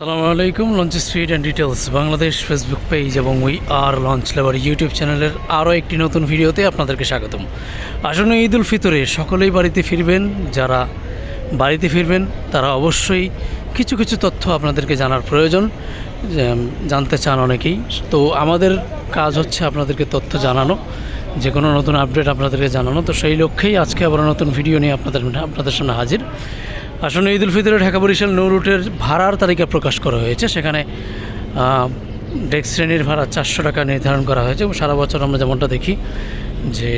সালামু আলাইকুম launch street and details Bangladesh Facebook page এবং we are launch labour YouTube চ্যানেলের আরও একটি নতুন ভিডিওতে আপনাদেরকে স্বাগতম। আসন্ন ঈদ উল ফিতরে সকলেই বাড়িতে ফিরবেন, যারা বাড়িতে ফিরবেন, তারা অবশ্যই কিছু কিছু তথ্য আপনাদেরকে জানার প্রয়োজন। জানতে চান অনেকেই। তো আমাদের কাজ হচ্ছে আপনাদেরকে তথ্য জানানো, যে কোনো নতুন আপডেট আপনাদেরকে জানানো। তো সেই লক্ষ্যেই আজকে আবার নতুন ভিডিও নিয়ে আপনাদের আপনাদের সামনে হাজির। আসলে ঈদুল ফিতরে ঢাকা বরিশাল নৌ রুটের ভাড়ার তালিকা প্রকাশ করা হয়েছে। সেখানে ডেক্স শ্রেণির ভাড়া চারশো টাকা নির্ধারণ করা হয়েছে এবং সারা বছর আমরা যেমনটা দেখি যে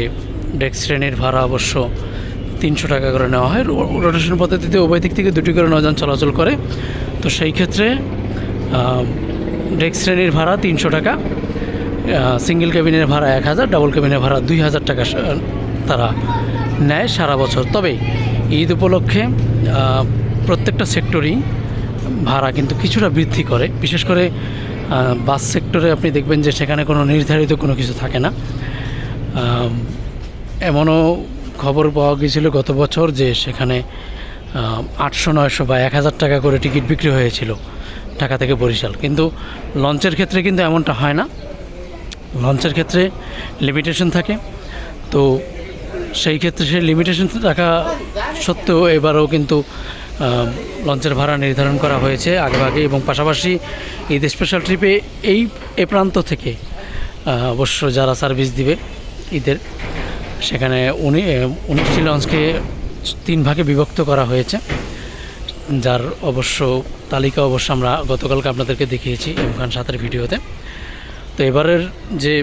ডেক্স শ্রেণির ভাড়া অবশ্য তিনশো টাকা করে নেওয়া হয়। রোটেশন পদ্ধতিতে উভয় দিক থেকে দুটি করে নৌযান চলাচল করে। তো সেই ক্ষেত্রে ডেক্স শ্রেণির ভাড়া তিনশো টাকা সিঙ্গেল কেবিনের ভাড়া এক হাজার, ডাবল কেবিনের ভাড়া দুই হাজার টাকা তারা নেয় সারা বছর। তবে ঈদ উপলক্ষে প্রত্যেকটা সেক্টরই ভাড়া কিন্তু কিছুটা বৃদ্ধি করে। বিশেষ করে বাস সেক্টরে আপনি দেখবেন যে সেখানে কোনো নির্ধারিত কোনো কিছু থাকে না। এমনও খবর পাওয়া গিয়েছিল গত বছর যে সেখানে আটশো, নয়শো বা এক হাজার টাকা করে টিকিট বিক্রি হয়েছিল ঢাকা থেকে বরিশাল। কিন্তু লঞ্চের ক্ষেত্রে কিন্তু এমনটা হয় না। লঞ্চের ক্ষেত্রে লিমিটেশন থাকে। তো সেই ক্ষেত্রে সেই লিমিটেশন থাকা সত্ত্বেও এবারও কিন্তু লঞ্চের ভাড়া নির্ধারণ করা হয়েছে আগেভাগে এবং পাশাপাশি ঈদ স্পেশাল ট্রিপে এই, এ প্রান্ত থেকে অবশ্য যারা সার্ভিস দিবে ঈদের, সেখানে উনি উনিশটি লঞ্চকে তিন ভাগে বিভক্ত করা হয়েছে, যার অবশ্য তালিকা অবশ্য আমরা গতকালকে আপনাদেরকে দেখিয়েছি ইমরান সাথের ভিডিওতে। তো এবারের যে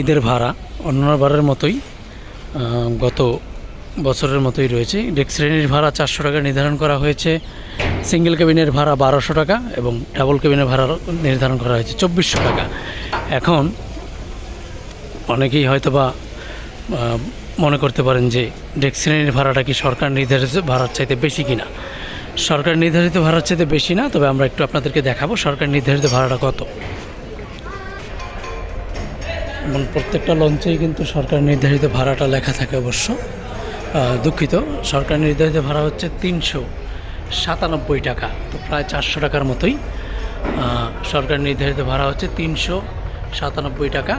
ঈদের ভাড়া অন্যান্য বারের মতোই গত বছরের মতোই রয়েছে। ডেক্স শ্রেণির ভাড়া চারশো টাকা নির্ধারণ করা হয়েছে। সিঙ্গেল কেবিনের ভাড়া বারোশো টাকা এবং ডাবল কেবিনের ভাড়া নির্ধারণ করা হয়েছে চব্বিশশো টাকা। এখন অনেকেই হয়তো বা মনে করতে পারেন যে ডেক্স শ্রেণির ভাড়াটা কি সরকার নির্ধারিত ভাড়ার চাইতে বেশি কিনা। সরকার নির্ধারিত ভাড়ার চাইতে বেশি না, তবে আমরা একটু আপনাদেরকে দেখাবো সরকার নির্ধারিত ভাড়াটা কত। এবং প্রত্যেকটা লঞ্চেই কিন্তু সরকার নির্ধারিত ভাড়াটা লেখা থাকে অবশ্য। দুঃখিত, সরকার নির্ধারিত ভাড়া হচ্ছে তিনশো সাতানব্বই টাকা, তো প্রায় চারশো টাকার মতোই। সরকার নির্ধারিত ভাড়া হচ্ছে তিনশো সাতানব্বই টাকা,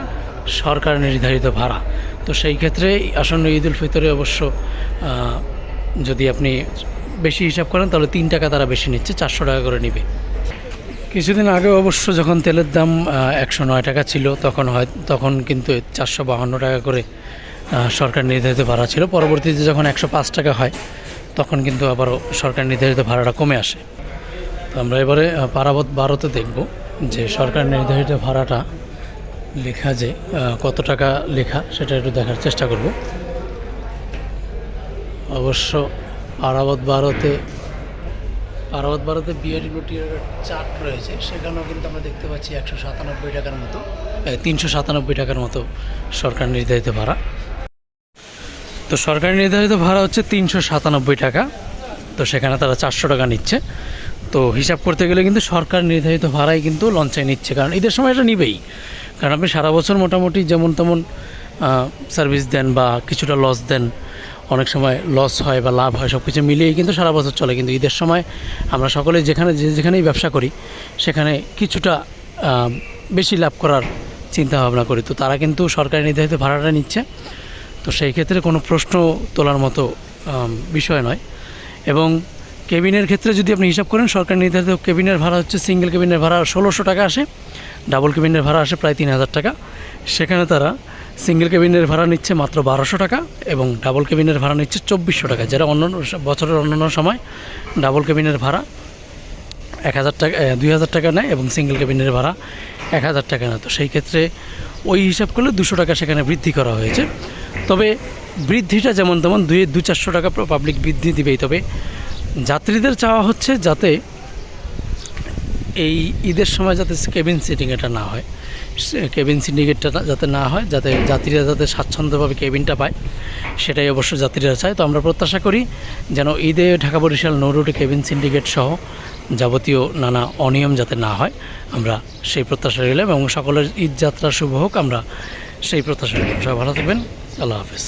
সরকার নির্ধারিত ভাড়া। তো সেই ক্ষেত্রে আসন্ন ঈদ উল ফিতরে অবশ্য যদি আপনি বেশি হিসাব করেন, তাহলে তিন টাকা তারা বেশি নিচ্ছে, চারশো টাকা করে নেবে। কিছুদিন আগে অবশ্য যখন তেলের দাম একশো নয় টাকা ছিল, তখন হয়, তখন কিন্তু চারশো বাহান্ন টাকা করে সরকার নির্ধারিত ভাড়া ছিল। পরবর্তীতে যখন একশো পাঁচ টাকা হয়, তখন কিন্তু আবারও সরকার নির্ধারিত ভাড়াটা কমে আসে। তো আমরা এবারে পারাবত বারোতে দেখব যে সরকার নির্ধারিত ভাড়াটা লেখা যে কত টাকা লেখা, সেটা একটু দেখার চেষ্টা করব। অবশ্য পারাবত বারোতে পার্বত ভারতে বিআরডি লুটিয়ার চার্ট রয়েছে, সেখানেও কিন্তু আমরা দেখতে পাচ্ছি একশো সাতানব্বই টাকার মতো তিনশো সাতানব্বই টাকার মতো সরকার নির্ধারিত ভাড়া। তো সরকার নির্ধারিত ভাড়া হচ্ছে তিনশো সাতানব্বই টাকা, তো সেখানে তারা চারশো টাকা নিচ্ছে। তো হিসাব করতে গেলে কিন্তু সরকার নির্ধারিত ভাড়াই কিন্তু লঞ্চে নিচ্ছে, কারণ ঈদের সময় এটা নিবেই। কারণ আপনি সারা বছর মোটামুটি যেমন তেমন সার্ভিস দেন বা কিছুটা লস দেন অনেক সময় লস হয় বা লাভ হয় সব কিছু মিলিয়েই কিন্তু সারা বছর চলে। কিন্তু ঈদের সময় আমরা সকলে যেখানে, যে যেখানেই ব্যবসা করি, সেখানে কিছুটা বেশি লাভ করার চিন্তা ভাবনা করি। তো তারা কিন্তু সরকারি নির্ধারিত ভাড়াটা নিচ্ছে। তো সেই ক্ষেত্রে কোনো প্রশ্ন তোলার মতো বিষয় নয়। এবং কেবিনের ক্ষেত্রে যদি আপনি হিসাব করেন, সরকার নির্ধারিত কেবিনের ভাড়া হচ্ছে সিঙ্গেল কেবিনের ভাড়া ষোলোশো টাকা আসে ডাবল কেবিনের ভাড়া আসে প্রায় তিন হাজার টাকা। সেখানে তারা সিঙ্গেল কেবিনের ভাড়া নিচ্ছে মাত্র বারোশো টাকা এবং ডাবল কেবিনের ভাড়া নিচ্ছে চব্বিশশো টাকা। যেটা অন্য বছরের অন্যান্য সময় ডাবল কেবিনের ভাড়া এক হাজার টাকা দুই হাজার টাকা নেয় এবং সিঙ্গেল কেবিনের ভাড়া এক হাজার টাকা নেয়। তো সেই ক্ষেত্রে ওই হিসাব করলে দুশো টাকা সেখানে বৃদ্ধি করা হয়েছে। তবে বৃদ্ধিটা যেমন তেমন দুই, দু চারশো টাকা পাবলিক বৃদ্ধি দিবেই। তবে যাত্রীদের চাওয়া হচ্ছে যাতে এই ঈদের সময় যাতে কেবিন সিটিং এটা না হয়। কেবিন সিন্ডিকেটটা যাতে না হয়, যাতে যাত্রীরা যাতে স্বাচ্ছন্দ্যভাবে কেবিনটা পায়, সেটাই অবশ্য যাত্রীরা চায়। তো আমরা প্রত্যাশা করি যেন ঈদে ঢাকা বরিশাল নৌরুটে কেবিন সিন্ডিকেট সহ যাবতীয় নানা অনিয়ম যাতে না হয়, আমরা সেই প্রত্যাশা রইলাম এবং সকলের ঈদ যাত্রা শুভ হোক, আমরা সেই প্রত্যাশা রইলাম। সবাই ভালো থাকবেন। আল্লাহ হাফেজ।